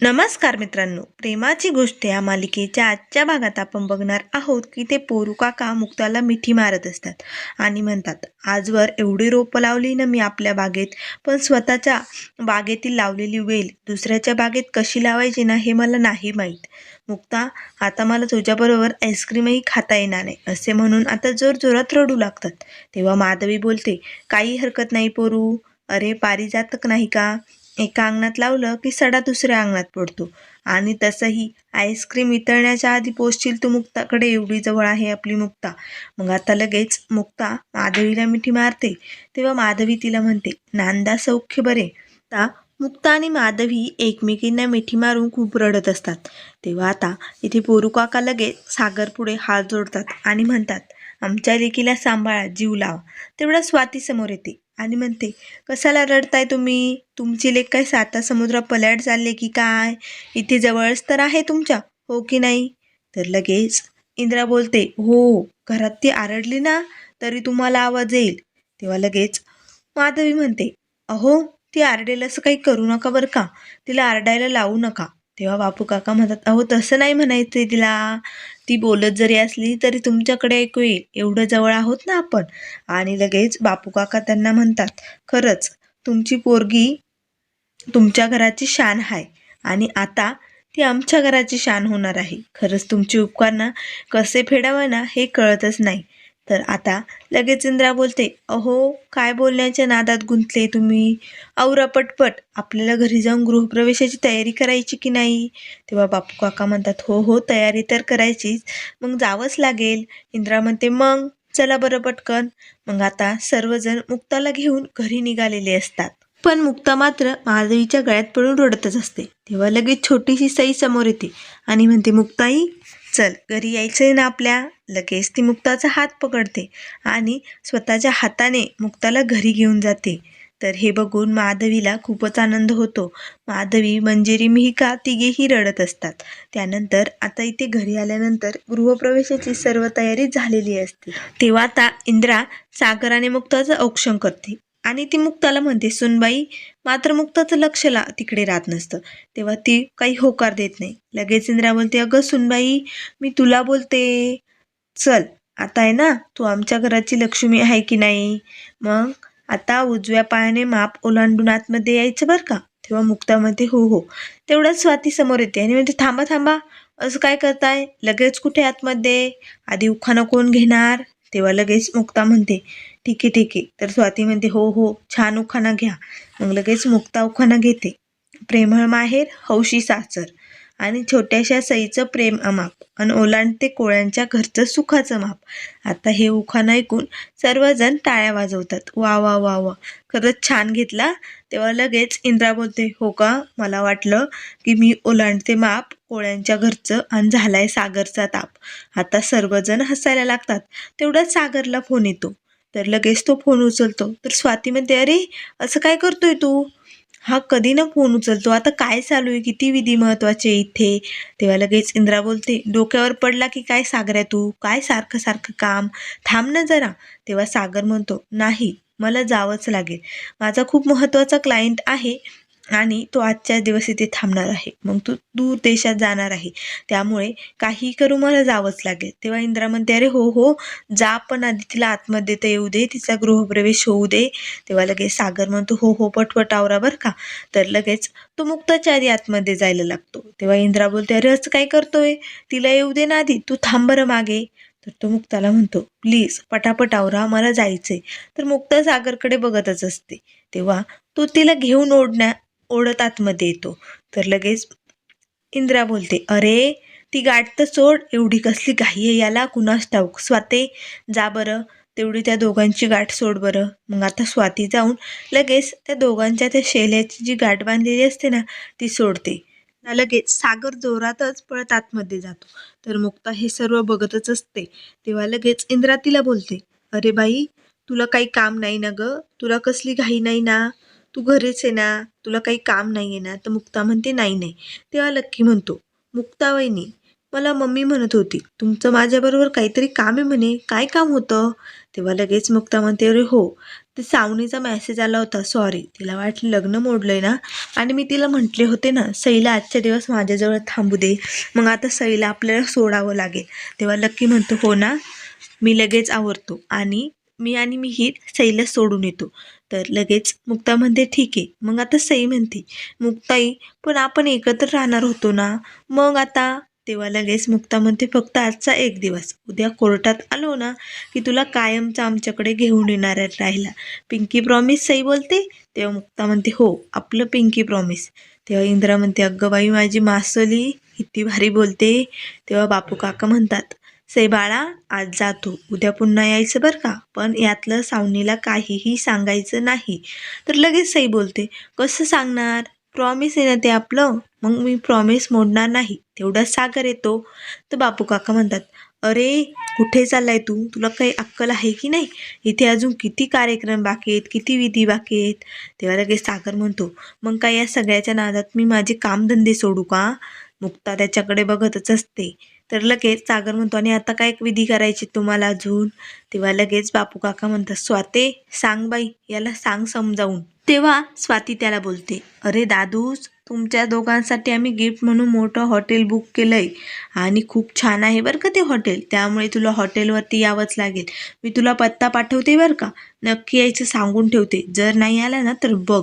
नमस्कार मित्रांनो. प्रेमाची गोष्ट या मालिकेच्या आजच्या भागात आपण बघणार आहोत की ते पोरू काका मुक्ताला मिठी मारत असतात आणि म्हणतात आजवर एवढी रोपं लावली ना मी आपल्या बागेत पण स्वतःच्या बागेतील लावलेली वेल दुसऱ्याच्या बागेत कशी लावायची ना हे मला नाही माहीत. मुक्ता आता मला तुझ्याबरोबर आईस्क्रीमही खाता येणार नाही असे म्हणून आता जोर जोरात रडू लागतात. तेव्हा माधवी बोलते काही हरकत नाही पोरू. अरे पारिजातक नाही का? एका अंगणात लावलं की सडा दुसऱ्या अंगणात पडतो. आणि तसंही आईस्क्रीम वितळण्याच्या आधी पोचशील तू मुक्ताकडे एवढी जवळ आहे आपली मुक्ता. मग आता लगेच मुक्ता माधवीला मिठी मारते. तेव्हा माधवी तिला म्हणते नांदा सौख्य बरे. आता मुक्ता आणि माधवी एकमेकींना मिठी मारून खूप रडत असतात. तेव्हा आता इथे पोरू काका लगेच सागर पुढे हात जोडतात आणि म्हणतात आमच्या लेकीला सांभाळा जीव लावा. तेवढा स्वाती समोर येते. आणि म्हणते कशाला रडताय तुम्ही? तुमची लेक काय साता समुद्र पलट चालले की काय? इथे जवळच तर आहे तुमच्या हो की नाही? तर लगेच इंद्रा बोलते हो घरात ती आरडली ना तरी तुम्हाला आवाज येईल. तेव्हा लगेच माधवी म्हणते अहो ती आरडेल असं काही करू नका बरं का? तिला आरडायला लावू नका. तेव्हा बापू काका म्हणतात अहो तसं नाही म्हणायचं तिला. ती बोलत जरी असली तरी तुमच्याकडे ऐकू येईल. एवढं जवळ आहोत ना आपण? आणि लगेच बापू काका त्यांना म्हणतात खरंच तुमची पोरगी तुमच्या घराची शान आहे आणि आता ती आमच्या घराची शान होणार आहे. खरंच तुमचे उपकार ना कसे फेडावे ना हे कळतच नाही. तर आता लगेच इंद्रा बोलते अहो काय बोलण्याच्या नादात गुंतले तुम्ही? औरा पटपट आपल्याला घरी जाऊन गृहप्रवेशाची तयारी करायची की नाही? तेव्हा बापू काका म्हणतात हो हो तयारी तर करायचीच. मग जावंच लागेल. इंद्रा म्हणते मग? चला बरं पटकन. मग आता सर्वजण मुक्ताला घेऊन घरी निघालेले असतात. पण मुक्ता मात्र महादेवीच्या गळ्यात पडून रडतच असते. तेव्हा लगेच छोटीशी सई समोर येते आणि म्हणते मुक्ताई चल घरी यायचंय ना आपल्या? लगेच ती मुक्ताचा हात पकडते आणि स्वतःच्या हाताने मुक्ताला घरी घेऊन जाते. तर हे बघून माधवीला खूपच आनंद होतो. माधवी मंजिरी मिहिका तिघेही रडत असतात. त्यानंतर आता इथे घरी आल्यानंतर गृहप्रवेशाची सर्व तयारी झालेली असते. तेव्हा आता इंद्रा सागराने मुक्ताचं औक्षण करते आणि ती मुक्ताला म्हणते सुनबाई मात्र मुक्ताचं लक्ष ला तिकडे राहत नसतं. तेव्हा ती काही होकार देत नाही. लगेच इंद्रा बोलते अगं सुनबाई मी तुला बोलते. चल आता आहे ना? तू आमच्या घराची लक्ष्मी आहे की नाही? मग? आता उजव्या पायाने माप ओलांडून आतमध्ये यायचं बरं का? तेव्हा मुक्तामध्ये हो हो. तेवढ्याच स्वाती समोर येते आणि म्हणजे थांबा थांबा. असं काय करताय? लगेच कुठे आतमध्ये? आधी उखाणं कोण घेणार? तेव्हा लगेच मुक्ता म्हणते ठीक आहे ठीक आहे. तर स्वाती म्हणते हो हो. छान उखाणा घ्या. मग लगेच मुक्ता उखाणा घेते. प्रेमळ माहेर हौशी सासर. आणि छोट्याशा सईचं प्रेम अमाप आणि ओलांडते कोळ्यांच्या घरचं सुखाचं माप. आता हे उखाण ऐकून सर्वजण टाळ्या वाजवतात. वा वा वा वा. खरंच छान घेतला. तेव्हा लगेच इंद्रा बोलते हो का? मला वाटलं की मी ओलांडते माप कोळ्यांच्या घरचं आणि झालाय सागरचा ताप. आता सर्वजण हसायला लागतात. तेवढ्याच सागरला फोन येतो. तर लगेच तो फोन उचलतो. तर स्वाती म्हणते अरे असं काय करतोय तू? हा कधी ना फोन उचलतो. आता काय चालू आहे? किती विधी महत्त्वाचे आहे इथे? तेव्हा लगेच इंद्रा बोलते डोक्यावर पडला की काय सागऱ्या तू? काय सारखं सारखं काम? थांब ना जरा. तेव्हा सागर म्हणतो नाही मला जावंच लागेल. माझा खूप महत्त्वाचा क्लायंट आहे. आणि तो आजच्या दिवस इथे थांबणार आहे. मग तू दूर देशात जाणार आहे. त्यामुळे काही करू मला जावंच लागेल. तेव्हा इंद्रा म्हणते अरे हो हो जा पण आधी तिला आतमध्ये तर येऊ दे. तिचा गृहप्रवेश होऊ दे. तेव्हा लगेच सागर म्हणतो हो हो पटपट आवरा बरं का. तर लगेच तो मुक्ताच्या आधी आतमध्ये जायला लागतो. तेव्हा इंद्रा बोलते अरे असं काय करतोय? तिला येऊ दे ना आधी. तू थांब बरं मागे. तर तो मुक्ताला म्हणतो प्लीज पटापट आवरा. मला जायचंय. तर मुक्ता सागरकडे बघतच असते. तेव्हा तो तिला घेऊन ओढण्या ओढत आतमध्ये येतो. तर लगेच इंद्रा बोलते अरे ती गाठ तर सोड एवढी कसली घाई आहे याला कुणास ठाऊक? स्वाते जा बरं तेवढी त्या दोघांची गाठ सोड बरं. मग आता स्वाती जाऊन लगेच त्या दोघांच्या त्या शेल्याची जी गाठ बांधलेली असते ना ती सोडते. लगेच सागर जोरातच पळत आतमध्ये जातो. तर मुक्ता हे सर्व बघतच असते. तेव्हा लगेच इंद्रा तिला बोलते अरे बाई तुला काही काम नाही ना ग? तुला कसली घाई नाही ना? तू घरीच आहे ना तुला काही काम नाही आहे ना. तर मुक्ता म्हणते नाही नाही. तेव्हा लक्की म्हणतो मुक्ता वहिनी मला मम्मी म्हणत होती तुमचं माझ्याबरोबर काहीतरी काम आहे म्हणे काय काम होतं? तेव्हा लगेच मुक्ता म्हणते अरे हो. ते सावनीचा मॅसेज आला होता सॉरी तिला वाटलं लग्न मोडलंय ना आणि मी तिला म्हटले होते ना सईला आजच्या दिवस माझ्याजवळ थांबू दे. मग आता सईला आपल्याला सोडावं लागेल. तेव्हा लक्की म्हणतो हो ना. मी लगेच आवरतो आणि मी आणि मी ही सईला सोडून येतो. तर लगेच मुक्ता म्हणते ठीक आहे. मग आता सई म्हणते मुक्ताई पण आपण एकत्र राहणार होतो ना? मग आता? तेव्हा लगेच मुक्ता म्हणते फक्त आजचा एक दिवस. उद्या कोर्टात आलो ना की तुला कायमचं आमच्याकडे घेऊन येणार राहिला पिंकी प्रॉमिस सई बोलते. तेव्हा मुक्ता म्हणते हो आपलं पिंकी प्रॉमिस तेव्हा इंद्रा म्हणते अगं बाई माझी मासली किती भारी बोलते. तेव्हा बापू काका म्हणतात से बाळा आज जातो. उद्या पुन्हा यायचं बरं का? पण यातलं सावनीला काहीही सांगायचं नाही. तर लगेच सई बोलते कसं सांगणार? प्रॉमिस आहे ना ते आपलं? मग मी प्रॉमिस मोडणार नाही. तेवढा सागर येतो. तर बापू काका म्हणतात अरे कुठे चाललाय तू? तुला काही अक्कल आहे की नाही? इथे अजून किती कार्यक्रम बाकी आहेत किती विधी बाकी आहेत? तेव्हा लगेच सागर म्हणतो मग काय या सगळ्याच्या नादात मी माझे कामधंदे सोडू का? मुक्ता त्याच्याकडे बघतच असते. तर लगेच सागर म्हणतो आणि आता काय विधी करायची तुम्हाला अजून? तेव्हा लगेच बापू काका म्हणतात स्वाते सांग बाई याला सांग समजावून. तेव्हा स्वाती त्याला बोलते अरे दादूस तुमच्या दोघांसाठी आम्ही गिफ्ट म्हणून मोठं हॉटेल बुक केलंय आणि खूप छान आहे बरं का ते हॉटेल त्यामुळे तुला हॉटेलवरती यावंच लागेल. मी तुला पत्ता पाठवते बरं का? नक्की यायचं सांगून ठेवते. जर नाही आला ना तर बघ.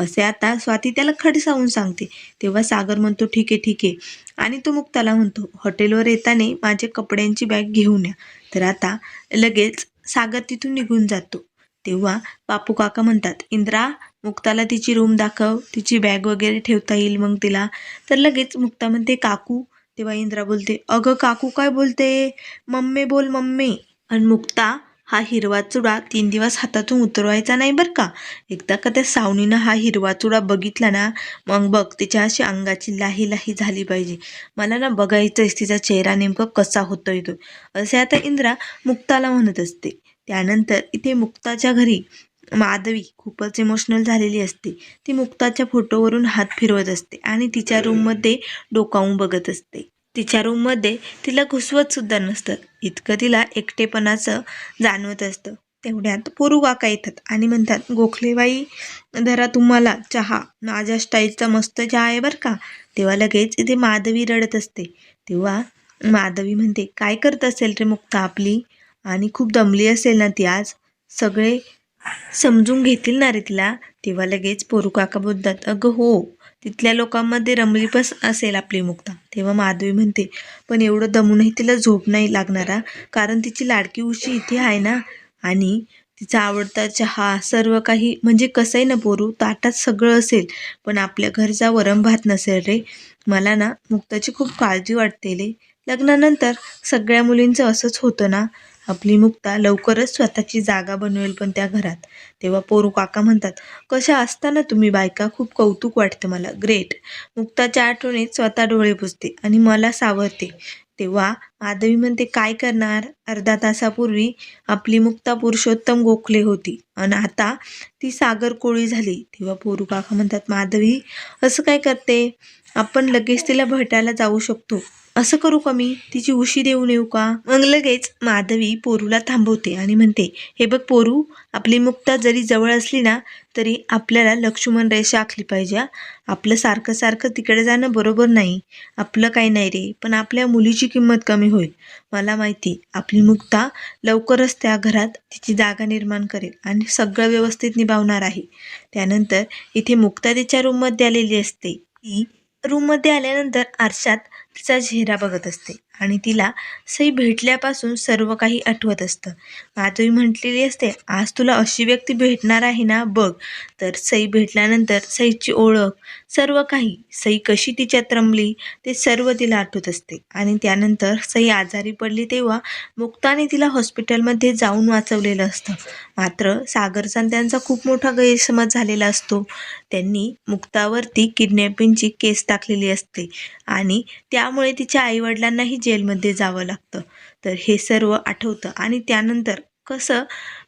असे आता स्वाती त्याला खडसावून सांगते. तेव्हा सागर म्हणतो ठीक आहे ठीक. आहे आणि तो मुक्ताला म्हणतो हॉटेलवर येताना माझे कपड्यांची बॅग घेऊन या. तर आता लगेच सागर तिथून निघून जातो. तेव्हा बापू काका म्हणतात इंद्रा मुक्ताला तिची रूम दाखव. तिची बॅग वगैरे ठेवता येईल मग तिला. तर लगेच मुक्ता म्हणते काकू. तेव्हा इंद्रा बोलते अगं काकू काय बोलते? मम्मी बोल मम्मी. आणि मुक्ता हा हिरवा चुडा तीन दिवस हातातून उतरवायचा नाही बरं का? एकदा का त्या सावनीनं हा हिरवा चुडा बघितला ना मग बघ तिच्या अशी अंगाची लाही लाही झाली पाहिजे. मला ना बघायचंच तिचा चेहरा नेमका कसा होतोय तो. असे आता इंद्रा मुक्ताला म्हणत असते. त्यानंतर इथे मुक्ताच्या घरी माधवी खूपच इमोशनल झालेली असते. ती मुक्ताच्या फोटोवरून हात फिरवत असते आणि तिच्या रूममध्ये डोकावून बघत असते. तिच्या रूममध्ये तिला घुसवतसुद्धा नसतं. इतकं तिला एकटेपणाचं जाणवत असतं. तेवढ्यात पोरू काका येतात आणि म्हणतात गोखलेबाई धरा तुम्हाला चहा. माझ्या स्टाईलचा मस्त चहा आहे बरं का. तेव्हा लगेच इथे माधवी रडत असते. तेव्हा माधवी म्हणते काय करत असेल रे मुक्ता आपली? आणि खूप दमली असेल ना ती आज? सगळे समजून घेतील ना रे तिला? तेव्हा लगेच पोरू काका बोलतात अगं हो तिथल्या लोकांमध्ये रमली पण असेल आपली मुक्ता. तेव्हा माधवी म्हणते पण एवढं दमूनही तिला झोप नाही लागणारा. कारण तिची लाडकी उशी इथे आहे ना? आणि तिचा आवडता चहा सर्व काही म्हणजे कसं आहे ना पोरू ताटात सगळं असेल. पण आपल्या घरचा वरम भात नसेल रे. मला ना मुक्ताची खूप काळजी वाटते रे लग्नानंतर सगळ्या मुलींचं असंच होतं ना? आपली मुक्ता लवकरच स्वतःची जागा बनवेल पण त्या घरात. तेव्हा पोरू काका म्हणतात कशा असताना तुम्ही बायका? खूप कौतुक वाटतं मला. ग्रेट. मुक्ताच्या आठवणीत स्वतः डोळे पुसते आणि मला सावरते. तेव्हा माधवी म्हणते काय करणार? अर्धा तासापूर्वी आपली मुक्ता पुरुषोत्तम गोखले होती आणि आता ती सागर कोळी झाली. तेव्हा पोरू काका म्हणतात माधवी असं काय करते? आपण लगेच तिला भेटायला जाऊ शकतो. असं करू का मी? तिची उशी देऊन येऊ का? मग लगेच माधवी पोरूला थांबवते आणि म्हणते हे बघ पोरू आपली मुक्ता जरी जवळ असली ना तरी आपल्याला लक्ष्मण रेषा आखली पाहिजे आपलं सारखं सारखं तिकडे जाणं बरोबर नाही. आपलं काही नाही रे पण आपल्या मुलीची किंमत कमी होईल. मला माहिती आपली मुक्ता लवकरच त्या घरात तिची जागा निर्माण करेल आणि सगळं व्यवस्थित निभावणार आहे. त्यानंतर इथे मुक्ता तिच्या रूममध्ये आलेली असते. ती रूममध्ये आल्यानंतर आरशात तिचा चेहरा बघत असते आणि तिला सई भेटल्यापासून सर्व काही आठवत असतं. माधवी म्हटलेली असते आज तुला अशी व्यक्ती भेटणार आहे ना बघ. तर सई भेटल्यानंतर सईची ओळख सर्व काही. सई कशी तिच्यात रमली ते सर्व तिला आठवत असते. आणि त्यानंतर सई आजारी पडली तेव्हा मुक्ताने तिला हॉस्पिटलमध्ये जाऊन वाचवलेलं असतं. मात्र सागरचा त्यांचा खूप मोठा गैरसमज झालेला असतो. त्यांनी मुक्तावरती किडनॅपिंगची केस टाकलेली असते आणि त्यामुळे तिच्या आईवडिलांनाही जेलमध्ये जावं लागतं. तर हे सर्व आठवतं आणि त्यानंतर कसं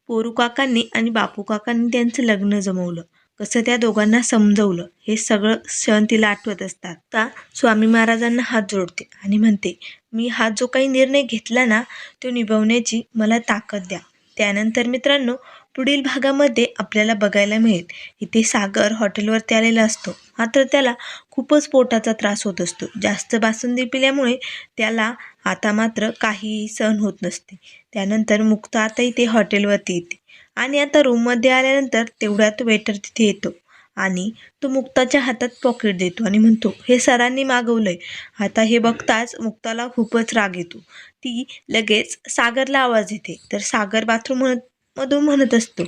पोरू काकांनी आणि बापू काकांनी त्यांचं लग्न जमवलं. कसं त्या दोघांना समजवलं. हे सगळं क्षण तिला आठवत असतात. आता स्वामी महाराजांना हात जोडते आणि म्हणते मी हा जो काही निर्णय घेतला ना तो निभवण्याची मला ताकद द्या. त्यानंतर मित्रांनो पुढील भागामध्ये आपल्याला बघायला मिळेल. इथे सागर हॉटेलवरती आलेला असतो. मात्र त्याला खूपच पोटाचा त्रास होत असतो. जास्त बासुंदी पिल्यामुळे त्याला आता मात्र काहीही सहन होत नसते. त्यानंतर मुक्ता आता इथे हॉटेलवरती येते. आणि आता रूममध्ये आल्यानंतर तेवढ्यात वेटर तिथे येतो. आणि तो मुक्ताच्या हातात पॉकेट देतो आणि म्हणतो हे सरांनी मागवलंय. आता हे बघताच मुक्ताला खूपच राग येतो. ती लगेच सागरला आवाज येते तर सागर बाथरूम म्हणत मधून म्हणत असतो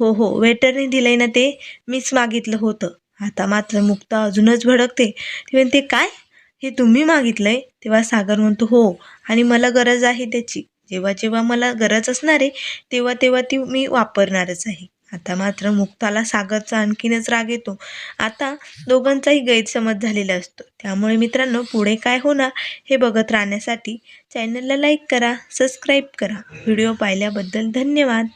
हो हो वेटरने दिलंय ना ते? मीच मागितलं होतं. आता मात्र मुक्ता अजूनच भडकते. ती म्हणते काय? हे तुम्ही मागितलंय? तेव्हा सागर म्हणतो हो आणि मला गरज आहे त्याची. जेव्हा जेव्हा मला गरज असणार आहे तेव्हा तेव्हा ती मी वापरणारच आहे. आता मात्र मुक्ताला सागरचा आणखीनच राग येतो. आता दोघांचाही गैरसमज झालेला असतो. त्यामुळे मित्रांनो पुढे काय होणार हे बघत राहण्यासाठी चॅनलला लाईक करा सबस्क्राईब करा. व्हिडिओ पाहिल्याबद्दल धन्यवाद.